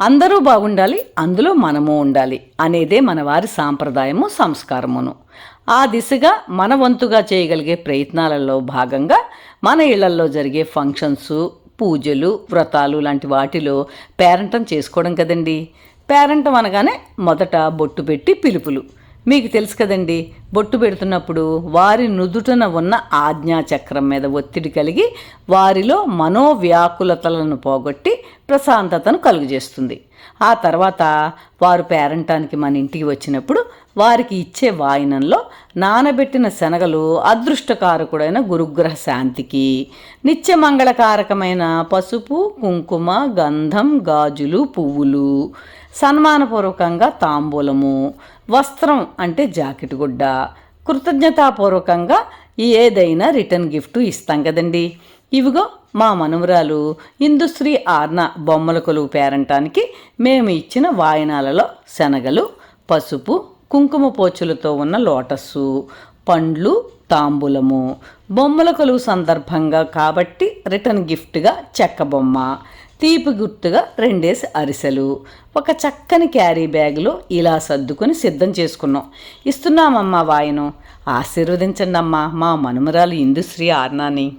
అందరూ బాగుండాలి అందులో మనము ఉండాలి అనేదే మన వారి సాంప్రదాయము సంస్కారమును. ఆ దిశగా మన వంతుగా చేయగలిగే ప్రయత్నాలలో భాగంగా మన ఇళ్ళలో జరిగే ఫంక్షన్స్ పూజలు వ్రతాలు లాంటి వాటిలో పేరంటం చేసుకోవడం కదండి? పేరంటం అనగానే మొదట బొట్టు పెట్టి పిలుపులు. మీకు తెలుసు కదండి బొట్టు పెడుతున్నప్పుడు వారి నుదుటన ఉన్న ఆజ్ఞాచక్రం మీద ఒత్తిడి కలిగి వారిలో మనోవ్యాకులతలను పోగొట్టి ప్రశాంతతను కలుగజేస్తుంది. ఆ తర్వాత వారు పేరంటానికి మన ఇంటికి వచ్చినప్పుడు వారికి ఇచ్చే వాయినంలో నానబెట్టిన శనగలు అదృష్టకారకుడైన గురుగ్రహ శాంతికి నిత్యమంగళకారకమైన పసుపు కుంకుమ గంధం గాజులు పువ్వులు సన్మానపూర్వకంగా తాంబూలము వస్త్రం అంటే జాకెట్ గుడ్డ కృతజ్ఞతాపూర్వకంగా ఏదైనా రిటర్న్ గిఫ్ట్ ఇస్తాం కదండి. ఇవిగో మా మనుమరాలు ఇందుశ్రీ ఆర్న బొమ్మల కొలువు పేరంటానికి మేము ఇచ్చిన వాయనాలలో శనగలు పసుపు కుంకుమ పోచులతో ఉన్న లోటస్సు పండ్లు తాంబూలము. బొమ్మల కొలువు సందర్భంగా కాబట్టి రిటర్న్ గిఫ్ట్గా చెక్క బొమ్మ తీపి గుర్తుగా రెండేసి అరిసెలు. ఒక చక్కని క్యారీ బ్యాగులో ఇలా సర్దుకొని సిద్ధం చేసుకున్నాం. ఇస్తున్నామమ్మా వాయను. ఆశీర్వదించండి అమ్మా మా మనుమరాలు ఇందుశ్రీ ఆర్నాని.